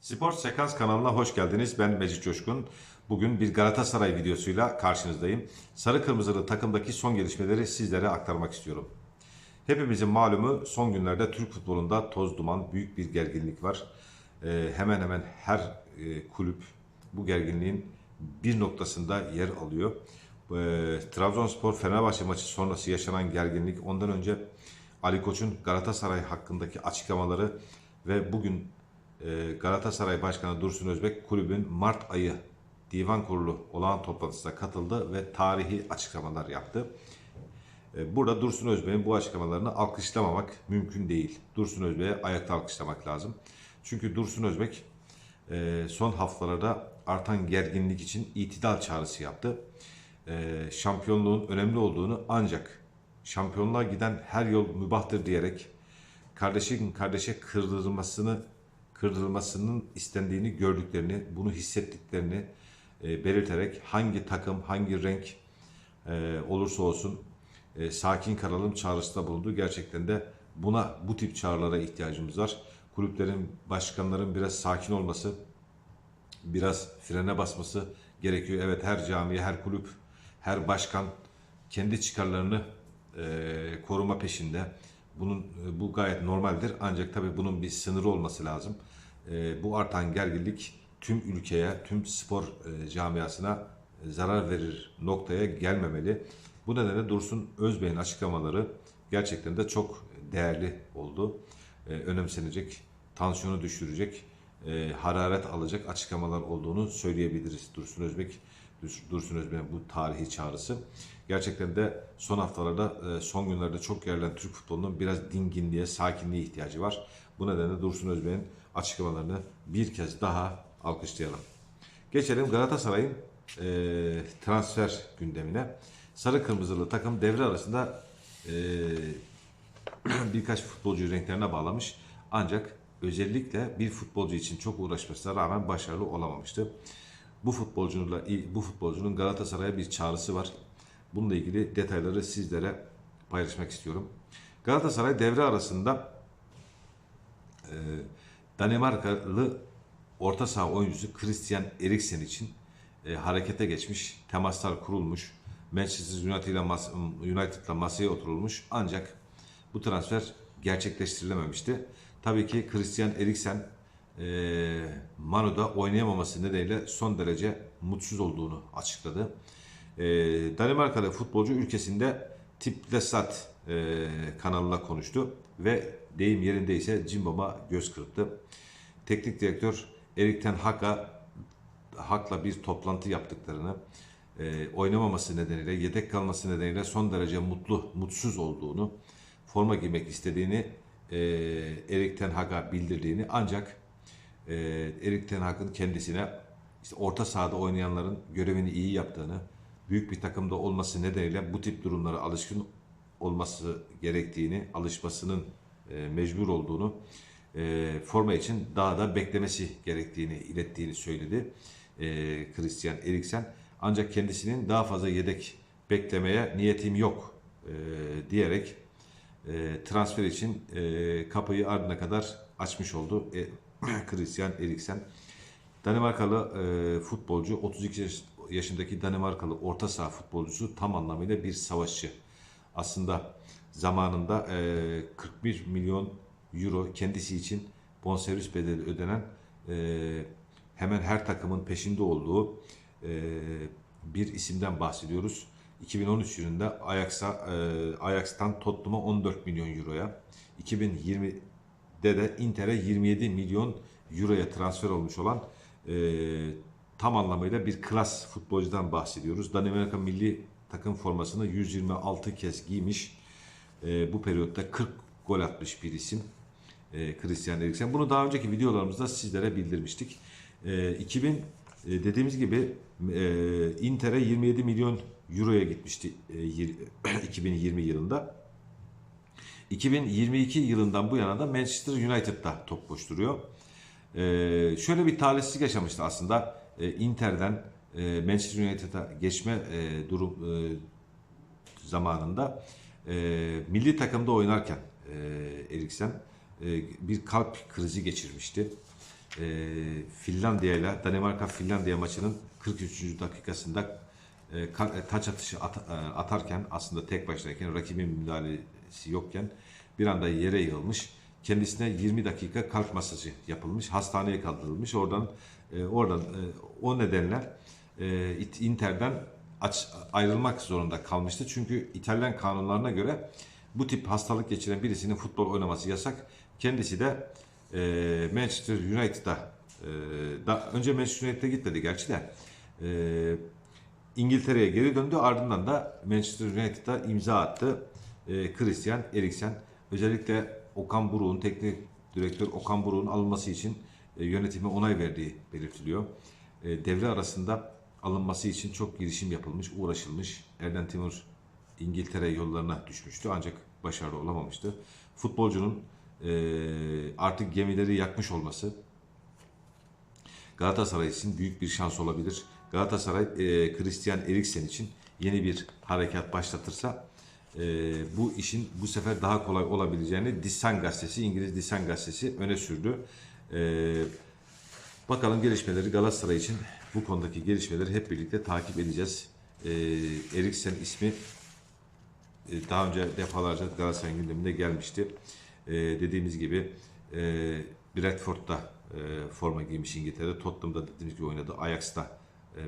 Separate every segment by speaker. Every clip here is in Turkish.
Speaker 1: Spor Sekans kanalına hoş geldiniz. Ben Mecit Coşkun. Bugün bir Galatasaray videosuyla karşınızdayım. Sarı Kırmızılı takımdaki son gelişmeleri sizlere aktarmak istiyorum. Hepimizin malumu son günlerde Türk futbolunda toz duman, büyük bir gerginlik var. Ee, hemen hemen her e, kulüp bu gerginliğin bir noktasında yer alıyor. Ee, Trabzonspor Fenerbahçe maçı sonrası yaşanan gerginlik, ondan önce Ali Koç'un Galatasaray hakkındaki açıklamaları ve bugün Galatasaray Başkanı Dursun Özbek kulübün Mart ayı divan kurulu olağan toplantısına katıldı ve tarihi açıklamalar yaptı. E, Burada Dursun Özbek'in bu açıklamalarını alkışlamamak mümkün değil. Dursun Özbek'e ayakta alkışlamak lazım. Çünkü Dursun Özbek e, son haftalarda artan gerginlik için itidal çağrısı yaptı. E, Şampiyonluğun önemli olduğunu ancak şampiyonluğa giden her yol mübahtır diyerek kardeşin kardeşe kırdırılmasını kırdırılmasının istendiğini gördüklerini, bunu hissettiklerini e, belirterek hangi takım, hangi renk e, olursa olsun e, sakin kalalım çağrısında bulundu. Gerçekten de buna bu tip çağrılara ihtiyacımız var. Kulüplerin, başkanların biraz sakin olması, biraz frene basması gerekiyor. Evet her cami, her kulüp, her başkan kendi çıkarlarını e, koruma peşinde. Bunun e, bu gayet normaldir. Ancak tabii bunun bir sınırı olması lazım. E, bu artan gerginlik tüm ülkeye, tüm spor e, camiasına zarar verir noktaya gelmemeli. Bu nedenle Dursun Özbey'in açıklamaları gerçekten de çok değerli oldu. Önemsenecek, tansiyonu düşürecek, hararet alacak açıklamalar olduğunu söyleyebiliriz Dursun Özbek. Dursun Özbek'in bu tarihi çağrısı. Gerçekten de son haftalarda, e, son günlerde çok gerilen Türk futbolunun biraz dinginliğe, sakinliğe ihtiyacı var. Bu nedenle Dursun Özbek'in açıklamalarını bir kez daha alkışlayalım. Geçelim Galatasaray'ın e, transfer gündemine. Sarı kırmızılı takım devre arasında e, birkaç futbolcu renklerine bağlamış. Ancak özellikle bir futbolcu için çok uğraşmasına rağmen başarılı olamamıştı. Bu futbolcunun bu futbolcunun Galatasaray'a bir çağrısı var. Bununla ilgili detayları sizlere paylaşmak istiyorum. Galatasaray devre arasında e, Danimarkalı orta saha oyuncusu Christian Eriksen için e, harekete geçmiş, temaslar kurulmuş, Manchester United ile mas- United'la masaya oturulmuş ancak bu transfer gerçekleştirilememişti. Tabii ki Christian Eriksen e, Mano'da oynayamaması nedeniyle son derece mutsuz olduğunu açıkladı. E, Danimarkalı futbolcu ülkesinde Tiplesat e, kanalına konuştu ve deyim yerindeyse Cimbom'a göz kırptı. Teknik direktör Erik Ten Hag'a Hak'la bir toplantı yaptıklarını, e, oynamaması nedeniyle, yedek kalması nedeniyle son derece mutlu, mutsuz olduğunu, forma giymek istediğini e, Erik Ten Hag'a bildirdiğini ancak e, Erik Ten Hag'ın kendisine işte orta sahada oynayanların görevini iyi yaptığını, büyük bir takımda olması nedeniyle bu tip durumlara alışkın olması gerektiğini, alışmasının e, mecbur olduğunu, e, forma için daha da beklemesi gerektiğini ilettiğini söyledi e, Christian Eriksen. Ancak kendisinin daha fazla yedek beklemeye niyetim yok e, diyerek e, transfer için e, kapıyı ardına kadar açmış oldu e, Christian Eriksen. Danimarkalı e, futbolcu 32 yaş- yaşındaki Danimarkalı orta saha futbolcusu tam anlamıyla bir savaşçı. Aslında zamanında e, 41 milyon euro kendisi için bonservis bedeli ödenen e, hemen her takımın peşinde olduğu e, bir isimden bahsediyoruz. 2013 yılında Ajax'a e, Ajax'tan Tottenham'a 14 milyon euroya, 2020'de de Inter'e 27 milyon euroya transfer olmuş olan e, tam anlamıyla bir klas futbolcudan bahsediyoruz. Danimarka milli takım formasını 126 kez giymiş. E, bu periyotta 40 gol atmış bir isim. E, Christian Eriksen. Bunu daha önceki videolarımızda sizlere bildirmiştik. E, 2000 e, dediğimiz gibi e, Inter'e 27 milyon euroya gitmişti e, yir- 2020 yılında. 2022 yılından bu yana da Manchester United'da top koşturuyor. E, şöyle bir talihsizlik yaşamıştı aslında. E, Inter'den e, Manchester United'a geçme e, durum e, zamanında milli takımda oynarken Eriksen bir kalp krizi geçirmişti. Finlandiya ile Danimarka Finlandiya maçının 43. dakikasında e, taç atışı at- atarken aslında tek başınayken rakibin müdahalesi yokken bir anda yere yığılmış. Kendisine 20 dakika kalp masajı yapılmış. Hastaneye kaldırılmış. Oradan e, oradan e, o nedenle e, Inter'den aç, ayrılmak zorunda kalmıştı. Çünkü İtalyan kanunlarına göre bu tip hastalık geçiren birisinin futbol oynaması yasak. Kendisi de e, Manchester United'a e, da, önce Manchester United'e gitmedi gerçi de e, İngiltere'ye geri döndü. Ardından da Manchester United'a imza attı. E, Christian Eriksen özellikle Okan Buruk'un teknik direktör Okan Buruk'un alınması için e, yönetime onay verdiği belirtiliyor. E, devre arasında alınması için çok girişim yapılmış, uğraşılmış. Erden Timur İngiltere yollarına düşmüştü ancak başarılı olamamıştı. Futbolcunun e, artık gemileri yakmış olması Galatasaray için büyük bir şans olabilir. Galatasaray e, Christian Eriksen için yeni bir harekat başlatırsa e, bu işin bu sefer daha kolay olabileceğini Disan gazetesi, İngiliz Disan gazetesi öne sürdü. E, bakalım gelişmeleri Galatasaray için bu konudaki gelişmeleri hep birlikte takip edeceğiz. E, Eriksen ismi e, daha önce defalarca Galatasaray'ın gündeminde gelmişti. E, dediğimiz gibi e, Bradford'da e, forma giymiş İngiltere'de. Tottenham'da dediğimiz gibi oynadı. Ajax'ta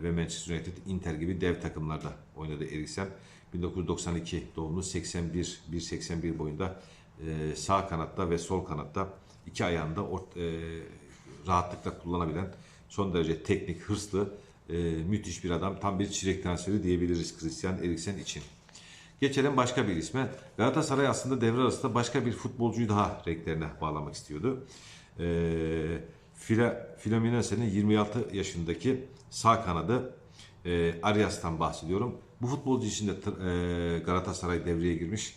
Speaker 1: ve Manchester United, Inter gibi dev takımlarda oynadı Eriksen. 1992 doğumlu 81 1.81 boyunda e, sağ kanatta ve sol kanatta iki ayağında e, rahatlıkla kullanabilen son derece teknik, hırslı, e, müthiş bir adam. Tam bir çilek transferi diyebiliriz Christian Eriksen için. Geçelim başka bir isme. Galatasaray aslında devre arasında başka bir futbolcuyu daha renklerine bağlamak istiyordu. Ee, Fila, Fluminense'nin 26 yaşındaki sağ kanadı e, Arias'tan bahsediyorum. Bu futbolcu için de e, Galatasaray devreye girmiş.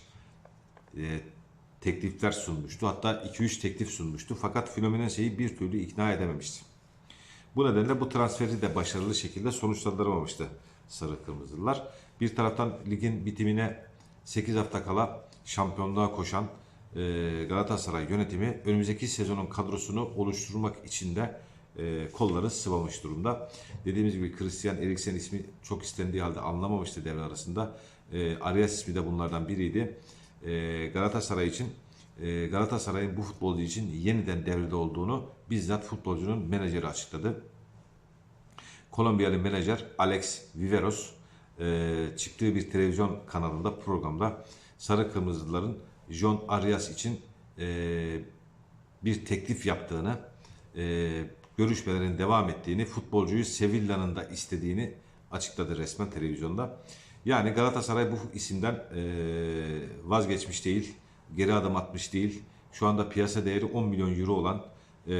Speaker 1: E, teklifler sunmuştu. Hatta 2-3 teklif sunmuştu. Fakat Fluminense'yi bir türlü ikna edememişti. Bu nedenle bu transferi de başarılı şekilde sonuçlandıramamıştı Sarı Kırmızılılar. Bir taraftan ligin bitimine 8 hafta kala şampiyonluğa koşan Galatasaray yönetimi önümüzdeki sezonun kadrosunu oluşturmak için de e, kolları sıvamış durumda. Dediğimiz gibi Christian Eriksen ismi çok istendiği halde anlamamıştı devre arasında. E, Arias ismi de bunlardan biriydi. E, Galatasaray için e, Galatasaray'ın bu futbolcu için yeniden devrede olduğunu bizzat futbolcunun menajeri açıkladı. Kolombiyalı menajer Alex Viveros e, çıktığı bir televizyon kanalında programda Sarı Kırmızıların John Arias için e, bir teklif yaptığını, e, görüşmelerin devam ettiğini, futbolcuyu Sevilla'nın da istediğini açıkladı resmen televizyonda. Yani Galatasaray bu isimden e, vazgeçmiş değil, geri adım atmış değil. Şu anda piyasa değeri 10 milyon euro olan e,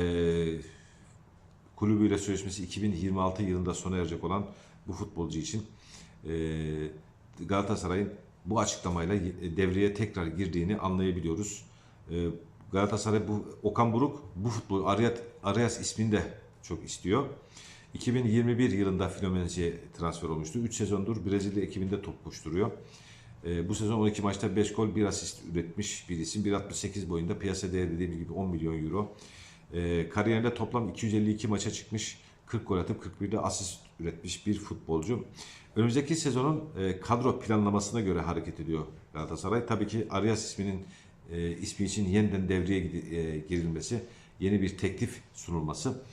Speaker 1: kulübüyle sözleşmesi 2026 yılında sona erecek olan bu futbolcu için e, Galatasaray'ın bu açıklamayla e, devreye tekrar girdiğini anlayabiliyoruz. E, Galatasaray bu Okan Buruk bu futbol Arias, Arias ismini de çok istiyor. 2021 yılında Fluminense'ye transfer olmuştu. 3 sezondur Brezilya ekibinde top koşturuyor. E, bu sezon 12 maçta 5 gol 1 asist üretmiş bir isim. 1.68 boyunda piyasa değeri dediğim gibi 10 milyon euro. Kariyerinde toplam 252 maça çıkmış. 40 gol atıp 41'de asist üretmiş bir futbolcu. Önümüzdeki sezonun e, kadro planlamasına göre hareket ediyor Galatasaray. Tabii ki Arias isminin e, ismi için yeniden devreye e, girilmesi, yeni bir teklif sunulması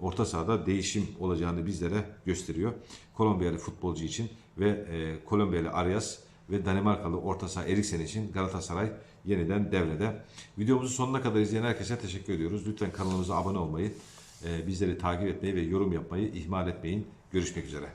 Speaker 1: orta sahada değişim olacağını bizlere gösteriyor. Kolombiyalı futbolcu için ve e, Kolombiyalı Arias ve Danimarkalı orta saha Eriksen için Galatasaray yeniden devrede. Videomuzu sonuna kadar izleyen herkese teşekkür ediyoruz. Lütfen kanalımıza abone olmayı, e, bizleri takip etmeyi ve yorum yapmayı ihmal etmeyin. Görüşmek üzere.